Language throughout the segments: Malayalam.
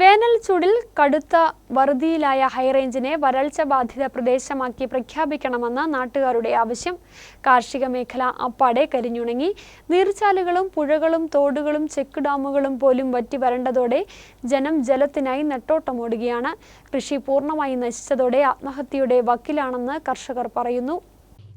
വേനൽ ചൂടിൽ കടുത്ത വറുതിയിലായ ഹൈറേഞ്ചിനെ വരൾച്ച ബാധിത പ്രദേശമാക്കി പ്രഖ്യാപിക്കണമെന്ന നാട്ടുകാരുടെ ആവശ്യം. കാർഷിക മേഖല അപ്പാടെ കരിഞ്ഞുണങ്ങി. നീർച്ചാലുകളും പുഴകളും തോടുകളും ചെക്ക് ഡാമുകളും പോലും വറ്റി വരണ്ടതോടെ ജനം ജലത്തിനായി നെട്ടോട്ടമോടുകയാണ്. കൃഷി പൂർണമായി നശിച്ചതോടെ ആത്മഹത്യയുടെ വക്കിലാണെന്ന് കർഷകർ പറയുന്നു.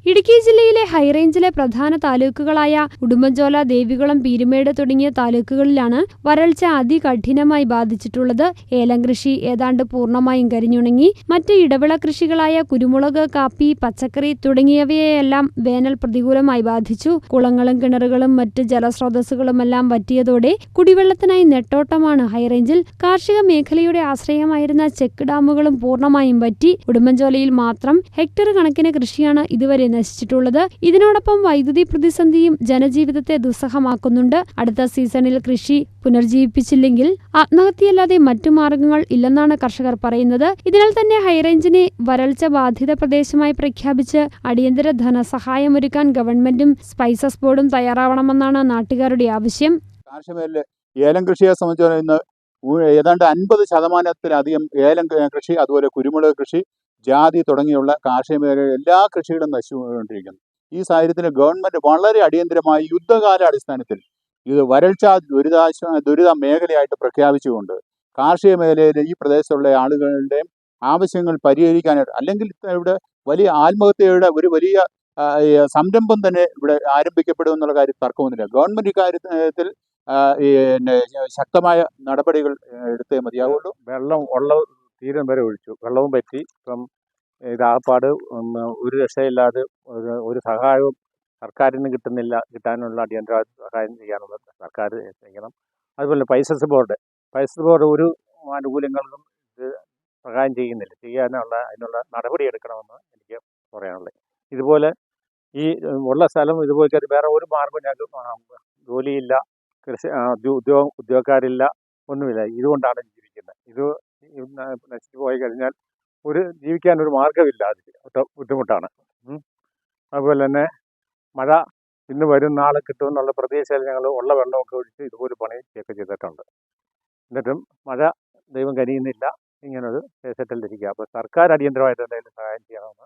ഇടുക്കി ജില്ലയിലെ ഹൈറേഞ്ചിലെ പ്രധാന താലൂക്കുകളായ ഉടുമ്പൻചോല ദേവികുളം പീരുമേട് തുടങ്ങിയ താലൂക്കുകളിലാണ് വരൾച്ച അതികഠിനമായി ബാധിച്ചിട്ടുള്ളത്. ഏലം കൃഷി ഏതാണ്ട് പൂർണമായും കരിഞ്ഞുണങ്ങി. മറ്റ് ഇടവിള കൃഷികളായ കുരുമുളക് കാപ്പി പച്ചക്കറി തുടങ്ങിയവയെല്ലാം വേനൽ പ്രതികൂലമായി ബാധിച്ചു. കുളങ്ങളും കിണറുകളും മറ്റ് ജലസ്രോതസ്സുകളുമെല്ലാം വറ്റിയതോടെ കുടിവെള്ളത്തിനായി നെട്ടോട്ടമാണ് ഹൈറേഞ്ചിൽ കാർഷിക മേഖലയുടെ ആശ്രയമായിരുന്ന ചെക്ക് ഡാമുകളും പൂർണമായും വറ്റി. ഉടുമ്പൻചോലയിൽ മാത്രം ഹെക്ടർ കണക്കിന് കൃഷിയാണ് ഇതുവരെ നശിച്ചിട്ടുള്ളത്. ഇതിനോടൊപ്പം വൈദ്യുതി പ്രതിസന്ധിയും ജനജീവിതത്തെ ദുസ്സഹമാക്കുന്നുണ്ട്. അടുത്ത സീസണിൽ കൃഷി പുനർജീവിപ്പിച്ചില്ലെങ്കിൽ ആത്മഹത്യയല്ലാതെ മറ്റു മാർഗങ്ങൾ ഇല്ലെന്നാണ് കർഷകർ പറയുന്നത്. ഇതിനാൽ തന്നെ ഹൈറേഞ്ചിനെ വരൾച്ച ബാധിത പ്രദേശമായി പ്രഖ്യാപിച്ച് അടിയന്തര ധനസഹായം ഒരുക്കാൻ ഗവൺമെന്റും സ്പൈസസ് ബോർഡും തയ്യാറാവണമെന്നാണ് നാട്ടുകാരുടെ ആവശ്യം. ഏലം കൃഷിയെ സംബന്ധിച്ച് ഏതാണ്ട് അൻപത് ശതമാനത്തിലധികം ഏലം കൃഷി അതുപോലെ കുരുമുളക് കൃഷി ജാതി തുടങ്ങിയുള്ള കാർഷിക മേഖലയിലെ എല്ലാ കൃഷികളും നശിച്ചുകൊണ്ടിരിക്കുന്നു. ഈ സാഹചര്യത്തിൽ ഗവൺമെന്റ് വളരെ അടിയന്തരമായി യുദ്ധകാല അടിസ്ഥാനത്തിൽ ഇത് വരൾച്ച ദുരിതാശ ദുരിത മേഖലയായിട്ട് പ്രഖ്യാപിച്ചുകൊണ്ട് കാർഷിക മേഖലയിലെ ഈ പ്രദേശത്തുള്ള ആളുകളുടെയും ആവശ്യങ്ങൾ പരിഹരിക്കാനായിട്ട് അല്ലെങ്കിൽ ഇവിടെ വലിയ ആത്മഹത്യയുടെ ഒരു വലിയ സംരംഭം തന്നെ ഇവിടെ ആരംഭിക്കപ്പെടും എന്നുള്ള കാര്യം തർക്കമൊന്നുമില്ല. ഗവൺമെന്റ് ഇക്കാര്യത്തിൽ ശക്തമായ നടപടികൾ എടുത്തേ മതിയാവുള്ളൂ. വെള്ളം ഉള്ള തീരം വരെ ഒഴിച്ചു. വെള്ളവും പറ്റി. ഇപ്പം ഇതാപ്പാട് ഉം, ഒരു രക്ഷയില്ലാതെ ഒരു ഒരു സഹായവും സർക്കാരിന് കിട്ടുന്നില്ല. കിട്ടാനുള്ള അടിയന്തര സഹായം ചെയ്യാനുള്ള സർക്കാർ ചെയ്യണം. അതുപോലെ പൈസസ് ബോർഡ്. പൈസസ് ബോർഡ് ഒരു ആനുകൂല്യങ്ങൾക്കും ഇത് സഹായം ചെയ്യുന്നില്ല. ചെയ്യാനുള്ള അതിനുള്ള നടപടി എടുക്കണമെന്ന് എനിക്ക് പറയാനുള്ളത്. ഇതുപോലെ ഈ ഉള്ള സ്ഥലം ഇതുപോലെ വേറെ ഒരു മാർഗം ഞങ്ങൾക്ക് ജോലിയില്ല. കൃഷി ഉദ്യോഗം ഉദ്യോ- ഉദ്യോഗ ഉദ്യോഗക്കാരില്ല. ഒന്നുമില്ല. ഇതുകൊണ്ടാണ് ജീവിക്കുന്നത്. ഇത് നശിച്ചു പോയി കഴിഞ്ഞാൽ ഒരു ജീവിക്കാൻ ഒരു മാർഗമില്ല അതിൽ ബുദ്ധിമുട്ടാണ്. അതുപോലെ തന്നെ മഴ ഇന്ന് വരും നാളെ കിട്ടുമെന്നുള്ള പ്രതീക്ഷയിൽ ഞങ്ങൾ ഉള്ള വെള്ളമൊക്കെ ഒഴിച്ച് ഇതുപോലെ പണി ഒക്കെ ചെയ്തിട്ടുണ്ട്. എന്നിട്ടും മഴ ദൈവം കനിയുന്നില്ല. ഇങ്ങനൊരു സെറ്റിലിരിക്കുക അപ്പോൾ സർക്കാർ അടിയന്തരമായിട്ട് എന്തെങ്കിലും സഹായം ചെയ്യണമെന്ന്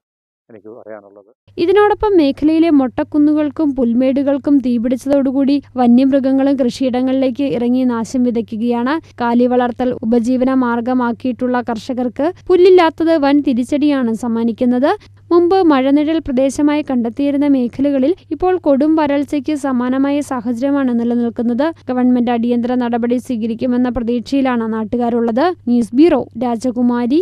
എനിക്ക് പറയാനുള്ളത് ഇതിനോടൊപ്പം മേഖലയിലെ മൊട്ടക്കുന്നുകൾക്കും പുൽമേടുകൾക്കും തീപിടിച്ചതോടുകൂടി വന്യമൃഗങ്ങളും കൃഷിയിടങ്ങളിലേക്ക് ഇറങ്ങി നാശം വിതയ്ക്കുകയാണ്. കാലി വളർത്തൽ ഉപജീവന മാർഗമാക്കിയിട്ടുള്ള കർഷകർക്ക് പുല്ലില്ലാത്തത് വൻ തിരിച്ചടിയാണ് സമ്മാനിക്കുന്നത്. മുമ്പ് മഴനിഴൽ പ്രദേശമായി കണ്ടെത്തിയിരുന്ന മേഖലകളിൽ ഇപ്പോൾ കൊടും വരൾച്ചയ്ക്ക് സമാനമായ സാഹചര്യമാണ് നിലനിൽക്കുന്നത്. ഗവൺമെന്റ് അടിയന്തര നടപടി സ്വീകരിക്കുമെന്ന പ്രതീക്ഷയിലാണ് നാട്ടുകാരുള്ളത്. ന്യൂസ് ബ്യൂറോ രാജകുമാരി